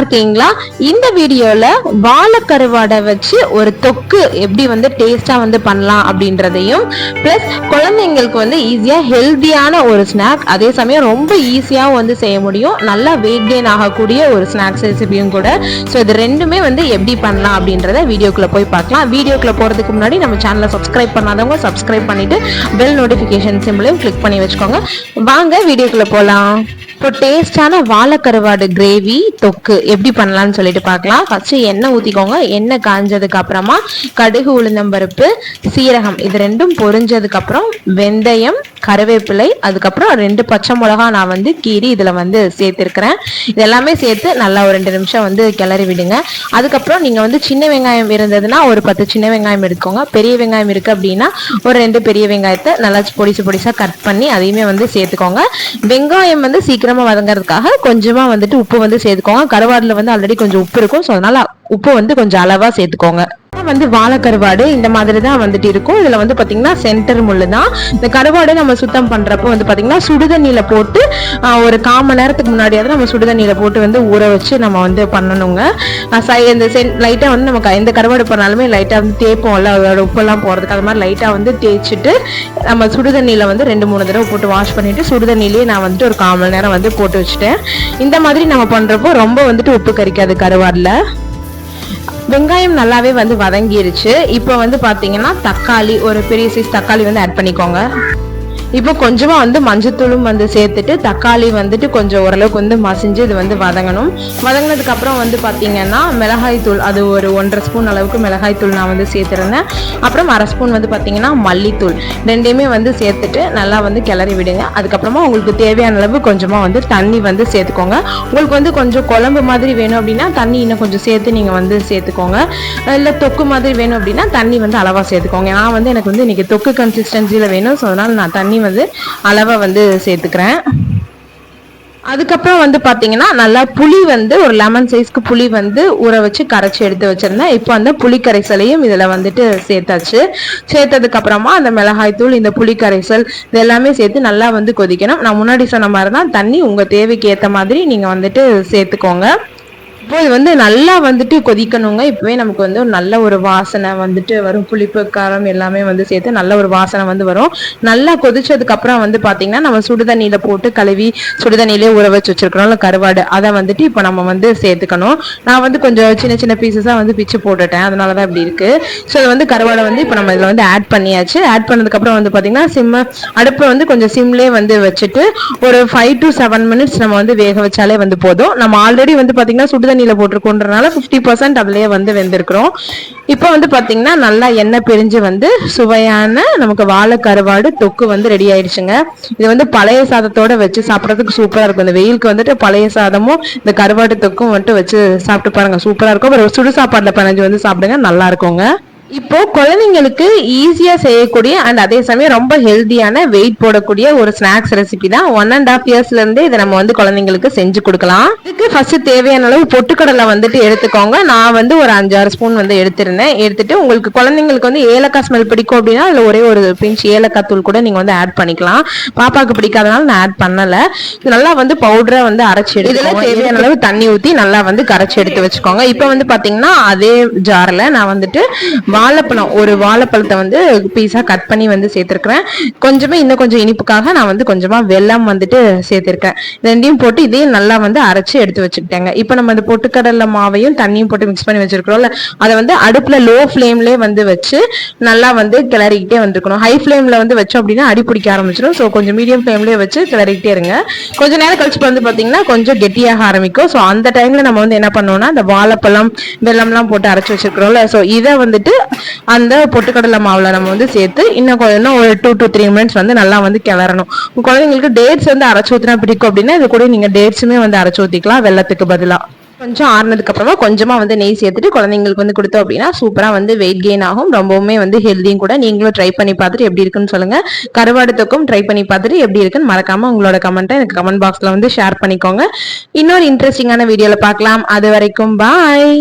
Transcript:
இருக்கீங்களா? இந்த வீடியோல வாழைக்கருவாடை வச்சு ஒரு தொக்கு எப்படி வந்து டேஸ்டா வந்து பண்ணலாம் அப்படின்றதையும் பிளஸ் குழந்தைங்களுக்கு வந்து ஈஸியா ஹெல்த்தியான ஒரு ஸ்நாக் அதே சமயம் ரொம்ப ஈஸியாகவும் வந்து செய்ய முடியும். நல்லா வெயிட் கெயின் ஆகக்கூடிய ஒரு ஸ்நாக்ஸ் ரெசிபியும் கூட. ஸோ இது ரெண்டுமே வந்து எப்படி பண்ணலாம் அப்படின்றத வீடியோக்குள்ள போய் பார்க்கலாம். வீடியோக்குள்ள போறதுக்கு முன்னாடி நம்ம சேனலை சப்ஸ்கிரைப் பண்ணாதவங்க சப்ஸ்கிரைப் பண்ணிட்டு பெல் நோட்டிஃபிகேஷன் சிம்பிளையும் கிளிக் பண்ணி வச்சுக்கோங்க. வாங்க வீடியோக்குள்ள போகலாம் இப்போ டேஸ்டான வாழைக்கருவாடு கிரேவி தொக்கு. எப்படி பண்ணலாம்னு சொல்லிட்டு பார்க்கலாம். ஃபர்ஸ்ட் எண்ணெய் ஊற்றிக்கோங்க எண்ணெய் காஞ்சதுக்கு அப்புறமா கடுகு உளுந்தம்பருப்பு சீரகம். இது ரெண்டும் பொரிஞ்சதுக்கப்புறம் வெந்தயம் கருவேப்பிலை அதுக்கப்புறம் ரெண்டு பச்சை மிளகா நான் வந்து கீரி இதில் வந்து சேர்த்துருக்குறேன். இதெல்லாமே சேர்த்து நல்லா ஒரு ரெண்டு நிமிஷம் வந்து கிளறி விடுங்க. அதுக்கப்புறம் நீங்கள் வந்து சின்ன வெங்காயம் இருந்ததுன்னா ஒரு பத்து சின்ன வெங்காயம் எடுத்துக்கோங்க. பெரிய வெங்காயம் இருக்குது அப்படின்னா ஒரு ரெண்டு பெரிய வெங்காயத்தை நல்லா பொடிசு பொடிசாக கட் பண்ணி அதையுமே வந்து சேர்த்துக்கோங்க. வெங்காயம் வந்து சீக்கிரம் சீக்கிரமாக வதங்கிறதுக்காக கொஞ்சமாக வந்துட்டு உப்பு வந்து சேர்த்துக்கோங்க. கருவாடில் வந்து ஆல்ரெடி கொஞ்சம் உப்பு இருக்கும். ஸோ அதனால் உப்பு வந்து கொஞ்சம் அளவாக சேர்த்துக்கோங்க. வந்து வாழை கருவாடு இந்த மாதிரி தான் வந்துட்டு இருக்கும். இதில் வந்து பார்த்தீங்கன்னா சென்டர் முள்ளு தான். இந்த கருவாடு நம்ம சுத்தம் பண்ணுறப்போ வந்து பார்த்தீங்கன்னா சுடுதண்ணியில் போட்டு ஒரு கால் மணி நேரத்துக்கு முன்னாடியாவது நம்ம சுடுதண்ணியில் போட்டு வந்து ஊற வச்சு நம்ம வந்து பண்ணணுங்க. சை இந்த சென் லைட்டாக வந்து நம்ம எந்த கருவாடு பண்ணாலுமே லைட்டாக வந்து தேய்ப்போம்ல அதோட உப்பெல்லாம் போகிறதுக்கு அது மாதிரி லைட்டாக வந்து தேய்ச்சிட்டு நம்ம சுடுதண்ணியில் வந்து ரெண்டு மூணு தடவை போட்டு வாஷ் பண்ணிவிட்டு சுடுதண்ணிலேயே நான் வந்துட்டு ஒரு கால் மணி நேரம் வந்து போட்டு வச்சுட்டேன். இந்த மாதிரி நம்ம பண்ணுறப்போ ரொம்ப வந்துட்டு உப்பு கறிக்காது கருவாடில். வெங்காயம் நல்லாவே வந்து வதங்கிருச்சு. இப்போ வந்து பார்த்தீங்கன்னா தக்காளி ஒரு பெரிய சைஸ் தக்காளி வந்து ஆட் பண்ணிக்கோங்க. இப்போ கொஞ்சமாக வந்து மஞ்சத்தூளும் வந்து சேர்த்துட்டு தக்காளி வந்துட்டு கொஞ்சம் ஓரளவுக்கு வந்து மசிஞ்சு இது வந்து வதங்கணும். வதங்கினதுக்கப்புறம் வந்து பார்த்தீங்கன்னா மிளகாய் தூள் அது ஒரு ஒன்றரை ஸ்பூன் அளவுக்கு மிளகாய் தூள் நான் வந்து சேர்த்துருந்தேன். அப்புறம் அரை ஸ்பூன் வந்து பார்த்தீங்கன்னா மல்லித்தூள். ரெண்டையுமே வந்து சேர்த்துட்டு நல்லா வந்து கிளறி விடுங்க. அதுக்கப்புறமா உங்களுக்கு தேவையான அளவு கொஞ்சமாக வந்து தண்ணி வந்து சேர்த்துக்கோங்க. உங்களுக்கு வந்து கொஞ்சம் குழம்பு மாதிரி வேணும் அப்படின்னா தண்ணி இன்னும் கொஞ்சம் சேர்த்து நீங்கள் வந்து சேர்த்துக்கோங்க. இல்லை தொக்கு மாதிரி வேணும் அப்படின்னா தண்ணி வந்து அளவாக சேர்த்துக்கோங்க. நான் வந்து எனக்கு வந்து இன்னைக்கு தொக்கு கன்சிஸ்டன்சியில் வேணும். ஸோ அதனால் நான் தண்ணி வந்து அளவை வந்து சேர்த்துக்கிறேன். அதுக்கப்புறம் வந்து பார்த்தீங்கன்னா நல்லா புளி வந்து ஒரு லெமன் சைஸ்க்கு புளி வந்து ஊற வச்சு கரைச்சி எடுத்து வச்சுருந்தேன். இப்போ அந்த புளி கரைசலையும் இதில் வந்துட்டு சேர்த்தாச்சு. சேர்த்ததுக்கப்புறமா அந்த மிளகாய் தூள் இந்த புளி கரைசல் இது எல்லாமே சேர்த்து நல்லா வந்து கொதிக்கணும். நான் முன்னாடி சொன்ன மாதிரி தான் தண்ணி உங்கள் தேவைக்கு ஏற்ற மாதிரி நீங்கள் வந்துட்டு சேர்த்துக்கோங்க. இப்போ இது வந்து நல்லா வந்துட்டு கொதிக்கணுங்க. இப்போவே நமக்கு வந்து ஒரு நல்ல ஒரு வாசனை வந்துட்டு வரும். புளிப்பு காரம் எல்லாமே வந்து சேர்த்து நல்ல ஒரு வாசனை வந்து வரும். நல்லா கொதிச்சதுக்கு அப்புறம் வந்து பாத்தீங்கன்னா நம்ம சுடுதண்ணியில போட்டு கழுவி சுடுதண்ணிலே ஊற வச்சு வச்சிருக்கிறோம்ல கருவாடு. அதை வந்துட்டு இப்போ நம்ம வந்து சேர்த்துக்கணும். நான் வந்து கொஞ்சம் சின்ன சின்ன பீசஸா வந்து பிச்சு போட்டுட்டேன். அதனாலதான் இப்படி இருக்கு. ஸோ அது வந்து கருவாடை வந்து இப்போ நம்ம இதில் வந்து ஆட் பண்ணியாச்சு. ஆட் பண்ணதுக்கு அப்புறம் வந்து பாத்தீங்கன்னா சிம்ம அடுப்பை வந்து கொஞ்சம் சிம்லேயே வந்து வச்சுட்டு ஒரு ஃபைவ் டு செவன் மினிட்ஸ் நம்ம வந்து வேக வச்சாலே வந்து போதும். நம்ம ஆல்ரெடி வந்து பாத்தீங்கன்னா சுடுதண்ணி தண்ணியில் போட்டிருக்கோன்றனால ஃபிஃப்டி பர்சன்ட் அதுலயே வந்து வெந்திருக்கிறோம். இப்போ வந்து பார்த்தீங்கன்னா நல்லா எண்ணெய் பிரிஞ்சு வந்து சுவையான நமக்கு வாழை கருவாடு தொக்கு வந்து ரெடி ஆயிடுச்சுங்க. இது வந்து பழைய சாதத்தோட வச்சு சாப்பிட்றதுக்கு சூப்பராக இருக்கும். இந்த வெயிலுக்கு வந்துட்டு பழைய சாதமும் இந்த கருவாடு தொக்கும் வந்துட்டு வச்சு சாப்பிட்டு பாருங்க சூப்பராக இருக்கும். அப்புறம் சுடு சாப்பாட்டில் பனஞ்சு வந்து சாப்பிடுங்க நல்லா இருக்குங்க. இப்போ குழந்தைங்களுக்கு ஈஸியா செய்யக்கூடிய அண்ட் அதே சமயம் ரொம்ப ஹெல்த்தியான வெயிட் போடக்கூடிய ஒரு ஸ்நாக்ஸ் ரெசிபி தான் ஒன் அண்ட் ஆஃப் இயர்ஸ்ல இருந்து இதை நம்ம வந்து குழந்தைங்களுக்கு செஞ்சு கொடுக்கலாம். இதுக்கு ஃபர்ஸ்ட் தேவையான அளவு பொட்டுக்கடலை வந்துட்டு எடுத்துக்கோங்க. நான் வந்து ஒரு அஞ்சாறு ஸ்பூன் வந்து எடுத்திருந்தேன். எடுத்துட்டு உங்களுக்கு குழந்தைங்களுக்கு வந்து ஏலக்காய் ஸ்மெல் பிடிக்கும் அப்படின்னா அதுல ஒரே ஒரு பிஞ்ச் ஏலக்காய் தூள் கூட நீங்க வந்து ஆட் பண்ணிக்கலாம். பாப்பாக்கு பிடிக்காதனால நான் ஆட் பண்ணல. நல்லா வந்து பவுடரா வந்து அரைச்சி எடுத்து தேவையான அளவு தண்ணி ஊத்தி நல்லா வந்து கரைச்சி எடுத்து வச்சுக்கோங்க. இப்போ வந்து பாத்தீங்கன்னா அதே ஜார்ல நான் வந்துட்டு வாழைப்பழம் ஒரு வாழைப்பழத்தை வந்து பீஸா கட் பண்ணி வந்து சேர்த்துருக்கிறேன். கொஞ்சமே இன்னும் கொஞ்சம் இனிப்புக்காக நான் வந்து கொஞ்சமா வெல்லம் வந்துட்டு சேர்த்திருக்கேன். ரெண்டையும் போட்டு இதையும் நல்லா வந்து அரைச்சு எடுத்து வச்சுக்கிட்டேங்க. இப்போ நம்ம அந்த பொட்டுக்கடலை மாவையும் தண்ணியும் போட்டு மிக்ஸ் பண்ணி வச்சிருக்கிறோம்ல அதை வந்து அடுப்புல லோ ஃப்ளேம்லேயே வந்து வச்சு நல்லா வந்து கிளறிக்கிட்டே வந்துருக்கணும். ஹை ஃப்ளேம்ல வந்து வச்சோம் அப்படின்னா அடி பிடிக்க ஆரம்பிச்சிடும் ஸோ கொஞ்சம் மீடியம் ஃப்ளேம்லேயே வச்சு கிளறிக்கிட்டே இருங்க. கொஞ்ச நேரம் கழிச்சு வந்து பார்த்தீங்கன்னா கொஞ்சம் கெட்டியாக ஆரம்பிக்கும். ஸோ அந்த டைம்ல நம்ம வந்து என்ன பண்ணோம்னா அந்த வாழைப்பழம் வெள்ளம்லாம் போட்டு அரைச்சு வச்சிருக்கிறோம்ல. ஸோ இதை வந்துட்டு அந்த பொட்டுக்கடலை மாவில் நம்ம வந்து சேர்த்து இன்னும் இன்னும் ஒரு டூ டு த்ரீ மினிட்ஸ் வந்து நல்லா வந்து கிளறணும். குழந்தைங்களுக்கு டேட்ஸ் வந்து அரைச்சி ஊற்றினா பிடிக்கும் அப்படின்னா இது கூட நீங்கள் டேட்ஸுமே வந்து அரைச்சி ஊற்றிக்கலாம் வெள்ளத்துக்கு பதிலாக கொஞ்சம் ஆறுனதுக்கு அப்புறமா கொஞ்சமா வந்து நெய் சேர்த்துட்டு குழந்தைங்களுக்கு வந்து கொடுத்தோம் அப்படின்னா சூப்பரா வந்து வெயிட் கெயின் ஆகும். ரொம்பவுமே வந்து ஹெல்தியும் கூட. நீங்களும் ட்ரை பண்ணி பார்த்துட்டு எப்படி இருக்குன்னு சொல்லுங்க. கருவாடத்துக்கும் ட்ரை பண்ணி பார்த்துட்டு எப்படி இருக்குன்னு மறக்காம உங்களோட கமெண்ட்டை எனக்கு கமெண்ட் பாக்ஸ்ல வந்து ஷேர் பண்ணிக்கோங்க. இன்னொரு இன்ட்ரெஸ்டிங்கான வீடியோல பார்க்கலாம். அது வரைக்கும் பாய்